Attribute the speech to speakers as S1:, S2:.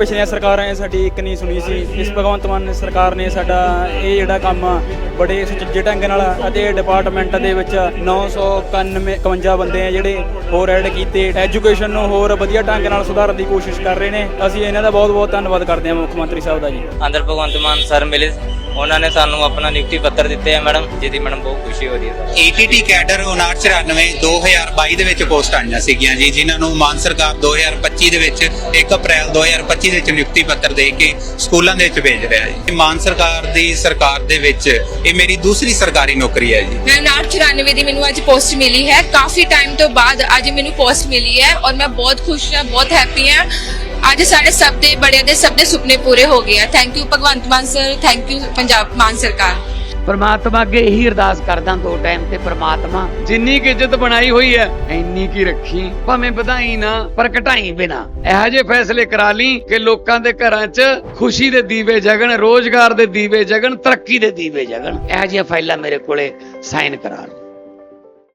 S1: ਪਿਛਲੀਆਂ ਸਰਕਾਰਾਂ ਨੇ ਸਾਡੀ ਇੱਕ ਨਹੀਂ ਸੁਣੀ ਸੀ। ਇਸ ਭਗਵੰਤ ਮਾਨ ਸਰਕਾਰ ਨੇ ਸਾਡਾ ਇਹ ਜਿਹੜਾ ਕੰਮ ਬੜੇ ਸੁਚੱਜੇ ਢੰਗ ਨਾਲ ਅਤੇ ਡਿਪਾਰਟਮੈਂਟ ਦੇ ਵਿੱਚ 991 51 ਬੰਦੇ ਆ ਜਿਹੜੇ ਹੋਰ ਐਡ ਕੀਤੇ। ਐਜੂਕੇਸ਼ਨ ਨੂੰ ਹੋਰ ਵਧੀਆ ਢੰਗ ਨਾਲ ਸੁਧਾਰਨ ਦੀ ਕੋਸ਼ਿਸ਼ ਕਰ ਰਹੇ ਨੇ। ਅਸੀਂ ਇਹਨਾਂ ਦਾ ਬਹੁਤ ਬਹੁਤ ਧੰਨਵਾਦ ਕਰਦੇ ਹਾਂ ਮੁੱਖ ਮੰਤਰੀ ਸਾਹਿਬ ਦਾ ਜੀ।
S2: ਅੰਦਰ ਭਗਵੰਤ ਮਾਨ ਸਰ ਮਿਲੇ। ਉਹਨਾਂ ਨੇ ਸਾਨੂੰ ਆਪਣਾ ਨਿਯੁਕਤੀ ਪੱਤਰ ਦਿੱਤੇ ਹੈ ਮੈਡਮ ਜਿਹਦੀ ਮੈਡਮ ਬਹੁਤ ਖੁਸ਼ੀ ਹੋ ਰਹੀ ਹੈ
S3: ਏਟੀਟੀ ਕੈਡਰ 5994 2022 ਦੇ ਵਿੱਚ ਪੋਸਟ ਆਈਆਂ ਸੀਗੀਆਂ ਜੀ ਜਿਨ੍ਹਾਂ ਨੂੰ ਮਾਨ ਸਰਕਾਰ 2025 ਦੇ ਵਿੱਚ 1 ਅਪ੍ਰੈਲ 2025 ਦੇ ਵਿੱਚ ਨਿਯੁਕਤੀ ਪੱਤਰ ਦੇ ਕੇ ਸਕੂਲਾਂ ਦੇ ਵਿੱਚ ਭੇਜ ਰਿਹਾ ਜੀ। ਮਾਨ ਸਰਕਾਰ ਦੀ ਸਰਕਾਰ ਦੇ ਵਿੱਚ ਇਹ ਮੇਰੀ ਦੂਸਰੀ ਸਰਕਾਰੀ ਨੌਕਰੀ ਹੈ ਜੀ।
S4: ਮੈਂ 994 ਦੀ ਮੈਨੂੰ ਅੱਜ ਪੋਸਟ ਮਿਲੀ ਹੈ। ਕਾਫੀ ਟਾਈਮ ਤੋਂ ਬਾਅਦ ਅੱਜ ਮੈਨੂੰ ਪੋਸਟ ਮਿਲੀ ਹੈ ਔਰ ਮੈਂ ਬਹੁਤ ਖੁਸ਼ ਹਾਂ ਬਹੁਤ ਹੈਪੀ ਹਾਂ। ਅੱਜ ਸਾਡੇ ਸਭ ਦੇ ਬੜਿਆਂ ਦੇ ਸਭ ਦੇ ਸੁਪਨੇ ਪੂਰੇ ਹੋ ਗਏ ਆ। Thank you Bhagwant Mann sir thank you Punjab Mann ਸਰਕਾਰ।
S5: ਪਰਮਾਤਮਾ ਅੱਗੇ ਇਹੀ ਅਰਦਾਸ ਕਰਦਾ ਦੋ ਟਾਈਮ ਤੇ ਪਰਮਾਤਮਾ, ਜਿੰਨੀ ਕੀ ਇੱਜ਼ਤ ਬਣਾਈ ਹੋਈ ਹੈ, ਇੰਨੀ ਕੀ ਰੱਖੀ। ਭਾਵੇਂ ਵਧਾਈ ਨਾ, ਪਰ ਘਟਾਈ ਬਿਨਾ। ਇਹੋ ਜਿਹੇ ਫੈਸਲੇ ਕਰਾ ਲਈ ਕਿ ਲੋਕਾਂ ਦੇ ਘਰਾਂ 'ਚ ਖੁਸ਼ੀ ਦੇ ਦੀਵੇ ਜਗਣ, ਰੋਜ਼ਗਾਰ ਦੇ ਦੀਵੇ ਜਗਣ, ਤਰੱਕੀ ਦੇ ਦੀਵੇ ਜਗਣ। ਇਹੋ ਜਿਹੀਆਂ ਫਾਈਲਾਂ ਮੇਰੇ ਕੋਲੇ ਸਾਈਨ ਕਰਾ ਲਓ।